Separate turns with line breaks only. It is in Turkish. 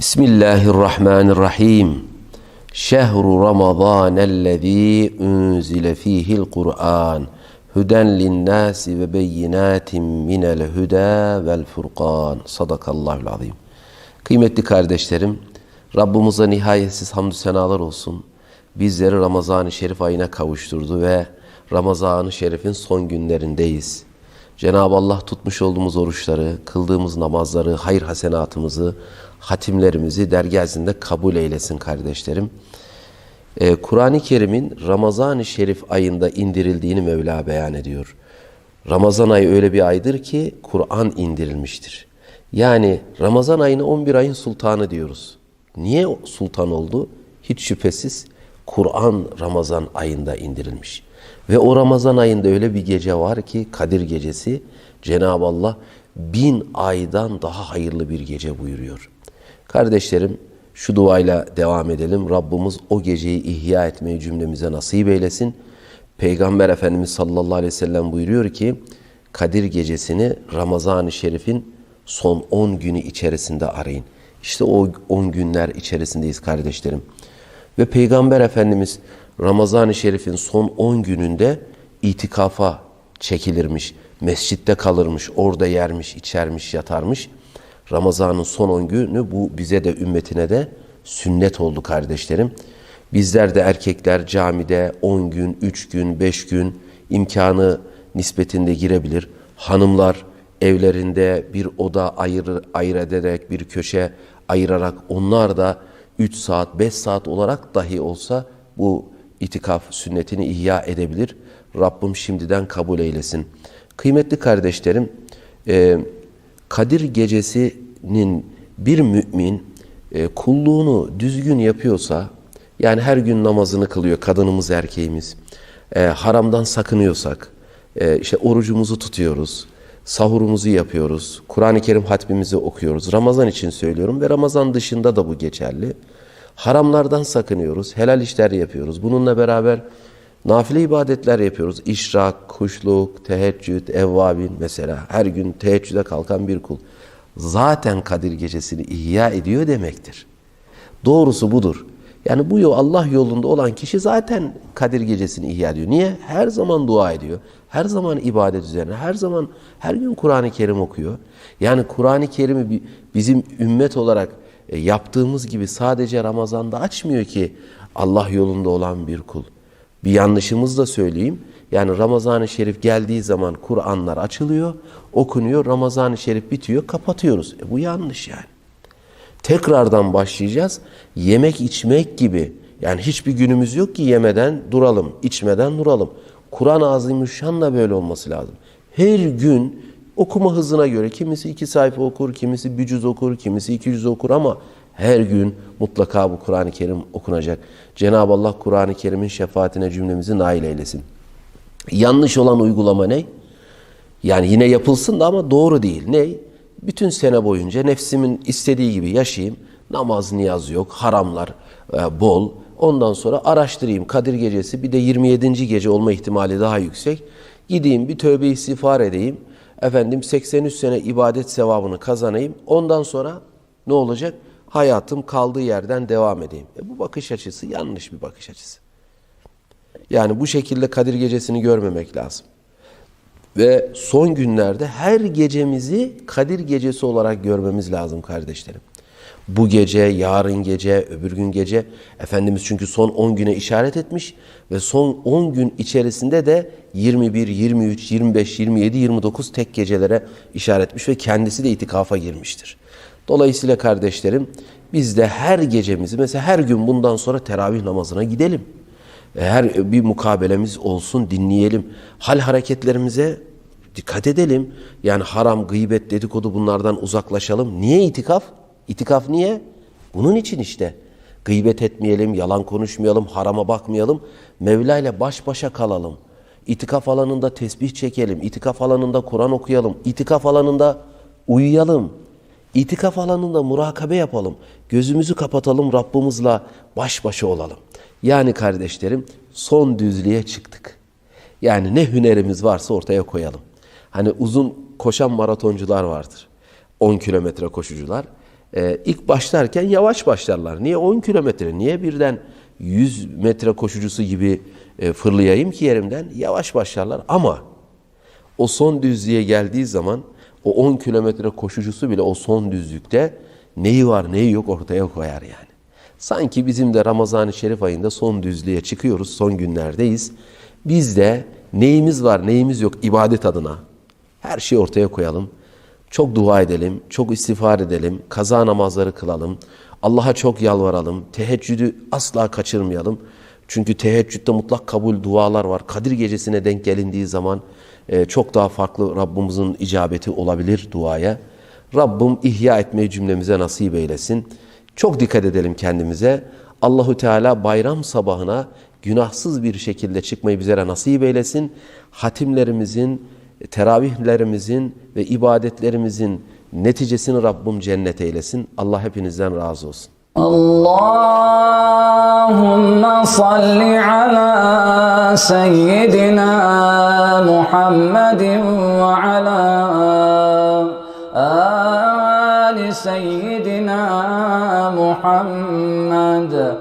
Bismillahirrahmanirrahim. Şehru Ramazanellezî unzile fîhil Kur'an. Huden linnâsi ve beyinâtin minel hüdâ vel furqan. Sadakallahul azim. Kıymetli kardeşlerim, Rabbimize nihayetsiz hamdü senalar olsun. Bizleri Ramazan-ı Şerif ayına kavuşturdu ve Ramazan-ı Şerif'in son günlerindeyiz. Cenab-ı Allah tutmuş olduğumuz oruçları, kıldığımız namazları, hayır hasenatımızı, hatimlerimizi dergâzinde kabul eylesin kardeşlerim. Ee, Kur'an-ı Kerim'in Ramazan-ı Şerif ayında indirildiğini Mevla beyan ediyor. Ramazan ayı öyle bir aydır ki Kur'an indirilmiştir. Yani Ramazan ayını 11 ayın sultanı diyoruz. Niye sultan oldu? Hiç şüphesiz Kur'an Ramazan ayında indirilmiş. Ve o Ramazan ayında öyle bir gece var ki Kadir gecesi Cenab-ı Allah bin aydan daha hayırlı bir gece buyuruyor. Kardeşlerim şu duayla devam edelim. Rabbimiz o geceyi ihya etmeyi cümlemize nasip eylesin. Peygamber Efendimiz sallallahu aleyhi ve sellem buyuruyor ki Kadir gecesini Ramazan-ı Şerif'in son 10 günü içerisinde arayın. İşte o 10 günler içerisindeyiz kardeşlerim. Ve Peygamber Efendimiz Ramazan-ı Şerif'in son 10 gününde itikafa çekilirmiş. Mescitte kalırmış, orada yermiş, içermiş, yatarmış. Ramazan'ın son 10 günü bu bize de ümmetine de sünnet oldu kardeşlerim. Bizler de erkekler camide 10 gün, 3 gün, 5 gün imkanı nispetinde girebilir. Hanımlar evlerinde bir oda ayır, ayır ederek, bir köşe ayırarak onlar da 3 saat, 5 saat olarak dahi olsa bu itikaf sünnetini ihya edebilir. Rabbim şimdiden kabul eylesin. Kıymetli kardeşlerim, e, Kadir gecesinin bir mümin e, kulluğunu düzgün yapıyorsa, yani her gün namazını kılıyor kadınımız erkeğimiz, e, haramdan sakınıyorsak, işte orucumuzu tutuyoruz, sahurumuzu yapıyoruz, Kur'an-ı Kerim hatmimizi okuyoruz. Ramazan için söylüyorum ve Ramazan dışında da bu geçerli. Haramlardan sakınıyoruz, helal işler yapıyoruz. Bununla beraber nafile ibadetler yapıyoruz. İşrak, kuşluk, teheccüd, evvabin mesela her gün teheccüde kalkan bir kul. Zaten Kadir gecesini ihya ediyor demektir. Doğrusu budur. Yani bu yol Allah yolunda olan kişi zaten Kadir gecesini ihya ediyor. Niye? Her zaman dua ediyor. Her zaman ibadet üzerine. Her zaman her gün Kur'an-ı Kerim okuyor. Yani Kur'an-ı Kerim'i bizim ümmet olarak e, yaptığımız gibi sadece Ramazan'da açmıyor ki Allah yolunda olan bir kul. Bir yanlışımız da söyleyeyim. Yani Ramazan-ı Şerif geldiği zaman Kur'anlar açılıyor, okunuyor, Ramazan-ı Şerif bitiyor, kapatıyoruz. E bu yanlış yani. Tekrardan başlayacağız. Yemek içmek gibi. Yani hiçbir günümüz yok ki yemeden duralım, içmeden duralım. Kur'an-ı Azimüşşan da böyle olması lazım. Her gün okuma hızına göre kimisi iki sayfa okur, kimisi bir cüz okur, kimisi iki yüz okur ama her gün mutlaka bu Kur'an-ı Kerim okunacak. Cenab-ı Allah Kur'an-ı Kerim'in şefaatine cümlemizi nail eylesin. Yanlış olan uygulama ne? Yani yine yapılsın da ama doğru değil. Ne? Bütün sene boyunca nefsimin istediği gibi yaşayayım. Namaz, niyaz yok, haramlar e, bol. Ondan sonra araştırayım Kadir Gecesi bir de 27. gece olma ihtimali daha yüksek. Gideyim bir tövbe istiğfar edeyim. Efendim 83 sene ibadet sevabını kazanayım. Ondan sonra ne olacak? Hayatım kaldığı yerden devam edeyim. E bu bakış açısı yanlış bir bakış açısı. Yani bu şekilde Kadir Gecesi'ni görmemek lazım. Ve son günlerde her gecemizi Kadir Gecesi olarak görmemiz lazım kardeşlerim. Bu gece, yarın gece, öbür gün gece Efendimiz çünkü son 10 güne işaret etmiş ve son 10 gün içerisinde de 21, 23, 25, 27, 29 tek gecelere işaret etmiş ve kendisi de itikafa girmiştir. Dolayısıyla kardeşlerim biz de her gecemizi mesela her gün bundan sonra teravih namazına gidelim. Her bir mukabelemiz olsun dinleyelim. Hal hareketlerimize dikkat edelim. Yani haram, gıybet, dedikodu bunlardan uzaklaşalım. Niye itikaf? İtikaf niye? Bunun için işte. Gıybet etmeyelim, yalan konuşmayalım, harama bakmayalım. Mevla ile baş başa kalalım. İtikaf alanında tesbih çekelim. İtikaf alanında Kur'an okuyalım. İtikaf alanında uyuyalım. İtikaf alanında murakabe yapalım. Gözümüzü kapatalım Rabbimizle baş başa olalım. Yani kardeşlerim son düzlüğe çıktık. Yani ne hünerimiz varsa ortaya koyalım. Hani uzun koşan maratoncular vardır. 10 kilometre koşucular. Ee, ilk başlarken yavaş başlarlar. Niye 10 kilometre? Niye birden 100 metre koşucusu gibi e, fırlayayım ki yerimden? Yavaş başlarlar ama o son düzlüğe geldiği zaman o 10 kilometre koşucusu bile o son düzlükte neyi var neyi yok ortaya koyar yani. Sanki bizim de Ramazan-ı Şerif ayında son düzlüğe çıkıyoruz, son günlerdeyiz. Biz de neyimiz var neyimiz yok ibadet adına her şeyi ortaya koyalım. Çok dua edelim, çok istiğfar edelim, kaza namazları kılalım. Allah'a çok yalvaralım, teheccüdü asla kaçırmayalım. Çünkü teheccüde mutlak kabul dualar var. Kadir gecesine denk gelindiği zaman e, çok daha farklı Rabbimizin icabeti olabilir duaya. Rabbim ihya etmeyi cümlemize nasip eylesin. Çok dikkat edelim kendimize. Allahu Teala bayram sabahına günahsız bir şekilde çıkmayı bizlere nasip eylesin. Hatimlerimizin, e, teravihlerimizin ve ibadetlerimizin neticesini Rabbim cennet eylesin. Allah hepinizden razı olsun.
Allahümme salli ala seyyidina Muhammedin ve ala ali seyyidina Muhammed.